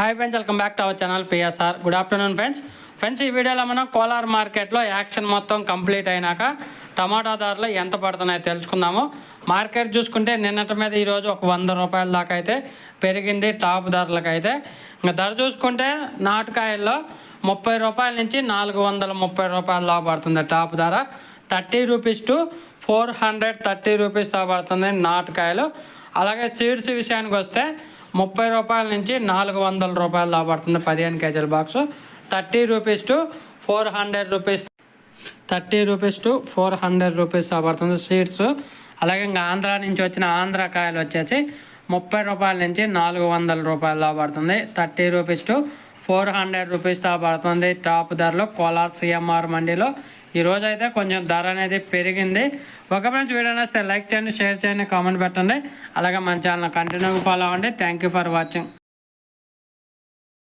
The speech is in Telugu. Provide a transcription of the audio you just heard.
Hi friends welcome back to our channel PSR good afternoon friends friends ఈ వీడియోలో మనం కోలార్ మార్కెట్లో యాక్షన్ మొత్తం కంప్లీట్ అయినాక టమాటా ధరలు ఎంత పడుతున్నాయో తెలుసుకుందాము. మార్కెట్ చూసుకుంటే నిన్నటి మీద ఈరోజు ఒక వంద రూపాయల దాకా అయితే పెరిగింది టాప్ ధరలకు అయితే ఇంకా ధర చూసుకుంటే నాటుకాయల్లో ముప్పై రూపాయల నుంచి నాలుగు వందల ముప్పై రూపాయల దాకా పడుతుంది టాప్ ధర. Thirty rupees to four hundred thirty rupees దాకా పడుతుంది నాటుకాయలు. అలాగే సీడ్స్ విషయానికి వస్తే ముప్పై రూపాయల నుంచి నాలుగు వందల రూపాయలు దాకా పదిహేను కేజీల box. Thirty rupees to four hundred rupees. Thirty rupees to four hundred rupees దాకా పడుతుంది సీడ్స్. అలాగే ఇంకా ఆంధ్ర నుంచి వచ్చిన ఆంధ్ర కాయలు వచ్చేసి ముప్పై రూపాయల నుంచి నాలుగు వందల రూపాయలు దాకా పడుతుంది. Thirty rupees to four hundred rupees దాకా పడుతుంది. టాప్ ధరలో కోలార్ సిఎంఆర్ మండీలో ఈ అయితే కొంచెం ధర అనేది పెరిగింది. ఒక మంచి వీడియో నచ్చితే లైక్ చేయండి షేర్ చేయండి కామెంట్ పెట్టండి. అలాగే మన ఛానల్ కంటిన్యూగా ఫాలో అవ్వండి. Thank you for watching